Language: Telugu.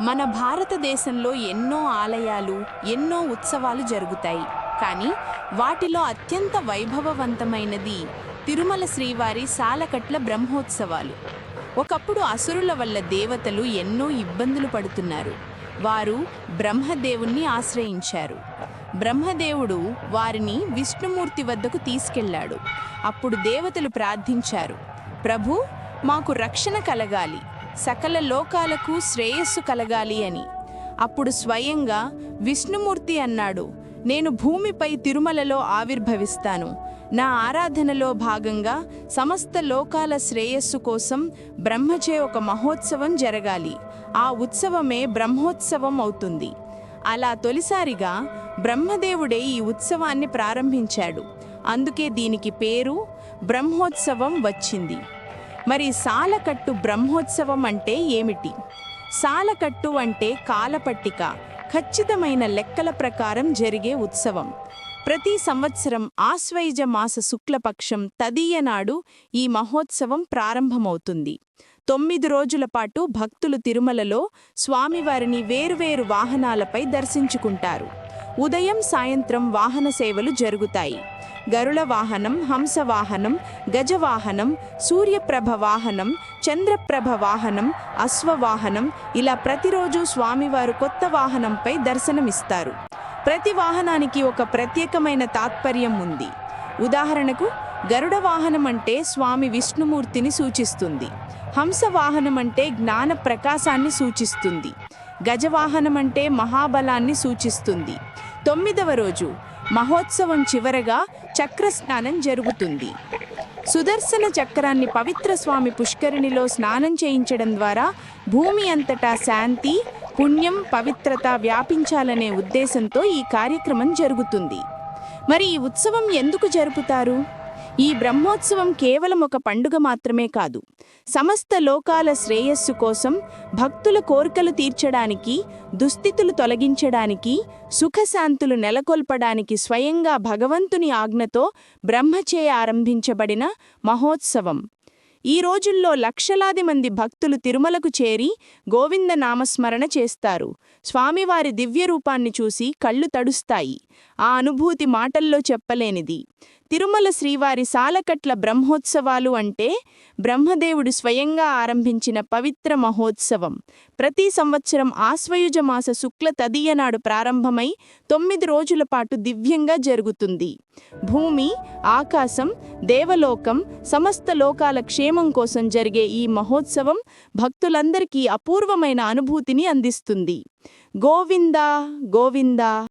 మన భారతదేశంలో ఎన్నో ఆలయాలు ఎన్నో ఉత్సవాలు జరుగుతాయి. కానీ వాటిలో అత్యంత వైభవవంతమైనది తిరుమల శ్రీవారి సాలకట్ల బ్రహ్మోత్సవాలు. ఒకప్పుడు అసురుల వల్ల దేవతలు ఎన్నో ఇబ్బందులు పడుతున్నారు. వారు బ్రహ్మదేవుణ్ణి ఆశ్రయించారు. బ్రహ్మదేవుడు వారిని విష్ణుమూర్తి వద్దకు తీసుకెళ్ళాడు అప్పుడు దేవతలు ప్రార్థించారు ప్రభు మాకు రక్షణ కలగాలి. సకల లోకాలకు శ్రేయస్సు కలగాలి అని. అప్పుడు స్వయంగా విష్ణుమూర్తి అన్నాడు నేను భూమిపై తిరుమలలో ఆవిర్భవిస్తాను. నా ఆరాధనలో భాగంగా సమస్త లోకాల శ్రేయస్సు కోసం బ్రహ్మచే ఒక మహోత్సవం జరగాలి. ఆ ఉత్సవమే బ్రహ్మోత్సవం అవుతుంది. అలా తొలిసారిగా బ్రహ్మదేవుడే ఈ ఉత్సవాన్ని ప్రారంభించాడు. అందుకే దీనికి పేరు బ్రహ్మోత్సవం వచ్చింది. మరి సాలకట్టు బ్రహ్మోత్సవం అంటే ఏమిటి? సాలకట్టు అంటే కాలపట్టిక ఖచ్చితమైన లెక్కల ప్రకారం జరిగే ఉత్సవం. ప్రతి సంవత్సరం ఆశ్వైజ మాస శుక్లపక్షం తదీయ నాడు ఈ మహోత్సవం ప్రారంభమవుతుంది. తొమ్మిది రోజుల పాటు భక్తులు తిరుమలలో స్వామివారిని వేరువేరు వాహనాలపై దర్శించుకుంటారు. ఉదయం సాయంత్రం వాహన సేవలు జరుగుతాయి. గరుడ వాహనం హంసవాహనం గజవాహనం సూర్యప్రభ వాహనం చంద్రప్రభ వాహనం అశ్వవాహనం ఇలా ప్రతిరోజు స్వామివారు కొత్త వాహనంపై దర్శనమిస్తారు. ప్రతి వాహనానికి ఒక ప్రత్యేకమైన తాత్పర్యం ఉంది. ఉదాహరణకు గరుడ వాహనం అంటే స్వామి విష్ణుమూర్తిని సూచిస్తుంది. హంస వాహనం అంటే జ్ఞాన ప్రకాశాన్ని సూచిస్తుంది. గజవాహనం అంటే మహాబలాన్ని సూచిస్తుంది. తొమ్మిదవ రోజు మహోత్సవం చివరగా చక్రస్నానం జరుగుతుంది. సుదర్శన చక్రాన్ని పవిత్ర స్వామి పుష్కరిణిలో స్నానం చేయించడం ద్వారా భూమి అంతటా శాంతి పుణ్యం పవిత్రత వ్యాపించాలనే ఉద్దేశంతో ఈ కార్యక్రమం జరుగుతుంది. మరి ఈ ఉత్సవం ఎందుకు జరుపుతారు? ఈ బ్రహ్మోత్సవం కేవలం ఒక పండుగ మాత్రమే కాదు. సమస్త లోకాల శ్రేయస్సు కోసం భక్తుల కోరికలు తీర్చడానికి దుస్థితులు తొలగించడానికి సుఖశాంతులు నెలకొల్పడానికి స్వయంగా భగవంతుని ఆజ్ఞతో బ్రహ్మచే ఆరంభించబడిన మహోత్సవం. ఈ రోజుల్లో లక్షలాది మంది భక్తులు తిరుమలకు చేరి గోవింద నామస్మరణ చేస్తారు. స్వామివారి దివ్య రూపాన్ని చూసి కళ్ళు తడుస్తాయి. ఆ అనుభూతి మాటల్లో చెప్పలేనిది. తిరుమల శ్రీవారి సాలకట్ల బ్రహ్మోత్సవాలు అంటే బ్రహ్మదేవుడు స్వయంగా ఆరంభించిన పవిత్ర మహోత్సవం. ప్రతి సంవత్సరం ఆశ్వయుజమాస శుక్ల తదియనాడు ప్రారంభమై తొమ్మిది రోజుల పాటు దివ్యంగా జరుగుతుంది. భూమి ఆకాశం దేవలోకం సమస్త లోకాల క్షేమం కోసం జరిగే ఈ మహోత్సవం భక్తులందరికీ అపూర్వమైన అనుభూతిని అందిస్తుంది. గోవిందా గోవిందా.